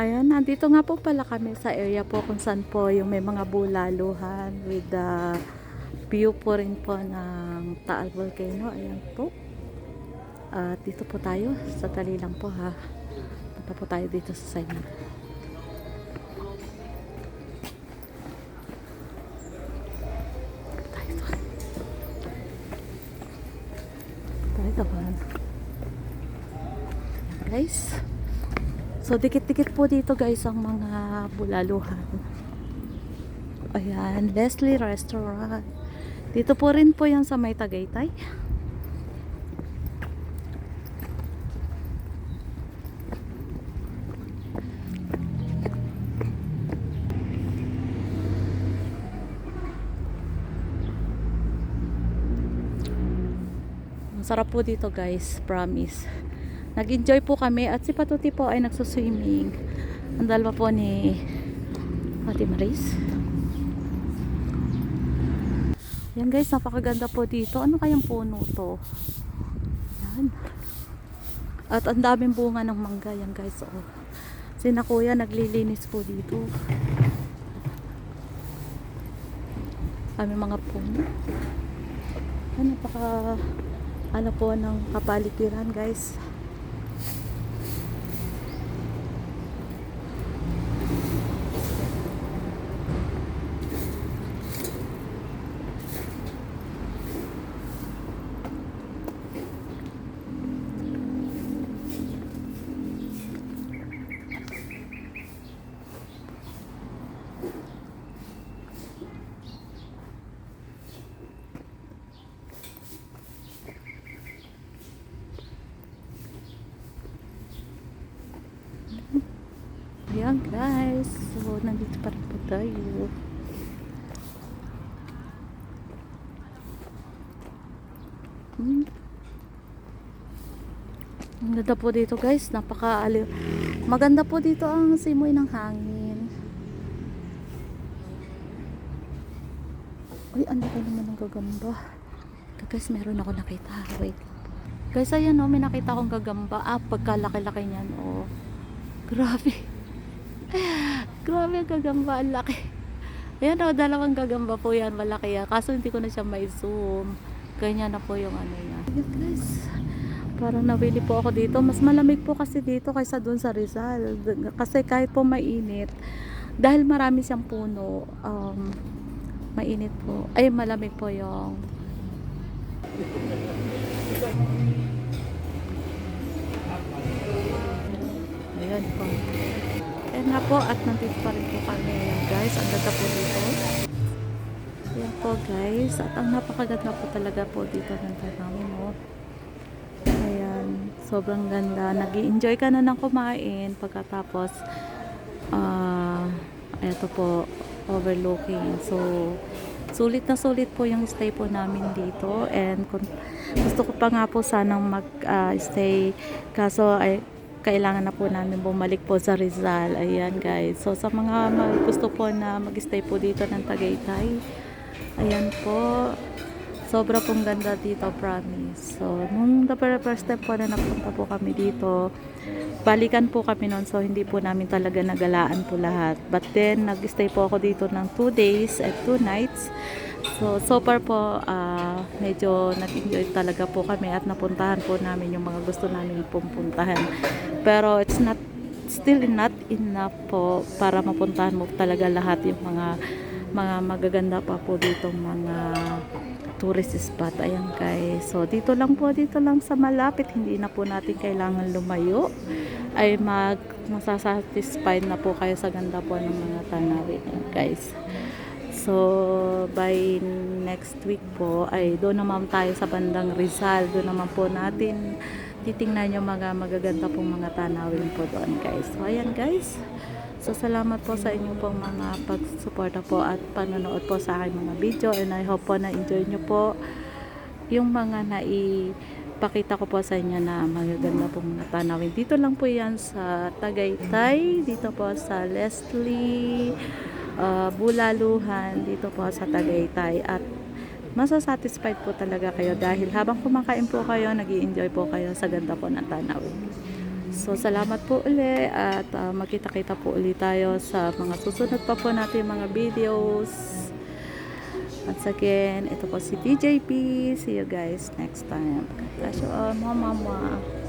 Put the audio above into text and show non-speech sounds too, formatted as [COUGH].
Ayan, nandito nga po pala kami sa area po kung saan po yung may mga bulaluhan with the view po rin po ng Taal Volcano. Ayan po. At dito po tayo. Sa tali lang po ha. Punta po tayo dito sa side na. Tayo Guys. So, dikit-dikit po dito guys ang mga bulaluhan. Ayan, Leslie Restaurant. Dito po rin po yan sa may Tagaytay. Ang sarap po dito guys, promise. Nag-enjoy po kami at si Patuti po ay nagsuswimming. Ang dalawa po ni Ate Maris. Yan guys, napakaganda po dito. Ano kayang puno to? Yan. At ang daming bunga ng mangga yan guys. Oh. Sina kuya naglilinis po dito. Kami mga puno. Yan, napaka ano po ng kapaligiran guys. Ayan guys. So, nandito pa rin po tayo. Hmm. Ang ganda po dito guys. Napaka aliw. Maganda po dito ang simoy ng hangin. Uy, ang laki naman ng gagamba. Guys, meron ako nakita. Wait. Guys, ayan o, may nakita akong gagamba. Ah, pagkalaki-laki niyan. Oh. Grabe. [LAUGHS] Grabe ang gagamba. Ang laki. Ayan o, dalawang gagamba po yan. Malaki yan. Kaso hindi ko na siya may zoom. Ganyan na po yung ano yan. Ayan guys. Parang nawili po ako dito. Mas malamig po kasi dito kaysa dun sa Rizal. Kasi kahit po mainit, dahil marami siyang puno, um, mainit po. Ay, malamig po yung Ayan na po at nandito pa rin po kami. Guys, ang ganda po dito. Ayan po guys. At ang napakaganda po talaga po dito ng namin mo. Ayan. Sobrang ganda. nag enjoy ka na ng kumain pagkatapos ah eto po overlooking. So, sulit na sulit po yung stay po namin dito and kung gusto ko pa nga po sanang mag-stay kaso ay kailangan na po namin bumalik po sa Rizal. Ayan guys. So sa mga gusto po na mag-stay po dito ng Tagaytay. Ayan po. Sobra pong ganda dito, promise. So, nung the first step po na napunta po kami dito, balikan po kami noon. So, hindi po namin talaga nagalaan po lahat. But then, nag-stay po ako dito ng 2 days at 2 nights. So, so far po, ah, medyo nag-enjoy talaga po kami at napuntahan po namin yung mga gusto namin pupuntahan. Pero, it's not, still not enough po para mapuntahan mo talaga lahat yung mga mga magaganda pa po ditong mga tourist spot. Ayan guys. So, dito lang po, dito lang sa malapit. Hindi na po natin kailangan lumayo. Ay mag, masasatisfied na po kayo sa ganda po ng mga tanawin. Ayan, guys. So, by next week po, ay doon naman tayo sa bandang Rizal. Doon naman po natin titingnan yung mga magaganda pong mga tanawin po doon guys. So, ayan guys. So, salamat po sa inyong pong mga pagsuporta po at panonood po sa aking mga video and I hope po na enjoy nyo po yung mga naipakita ko po sa inyo na magaganda pong mga tanawin. Dito lang po yan sa Tagaytay, dito po sa Leslie, uh, Bulaluhan, dito po sa Tagaytay at masasatisfied po talaga kayo dahil habang kumakain po kayo, nag enjoy po kayo sa ganda po ng tanawin. So, salamat po uli at ah, magkita-kita po uli tayo sa mga susunod pa po natin mga videos. Once again, ito po si TJP. See you guys next time. God bless you all. Mama.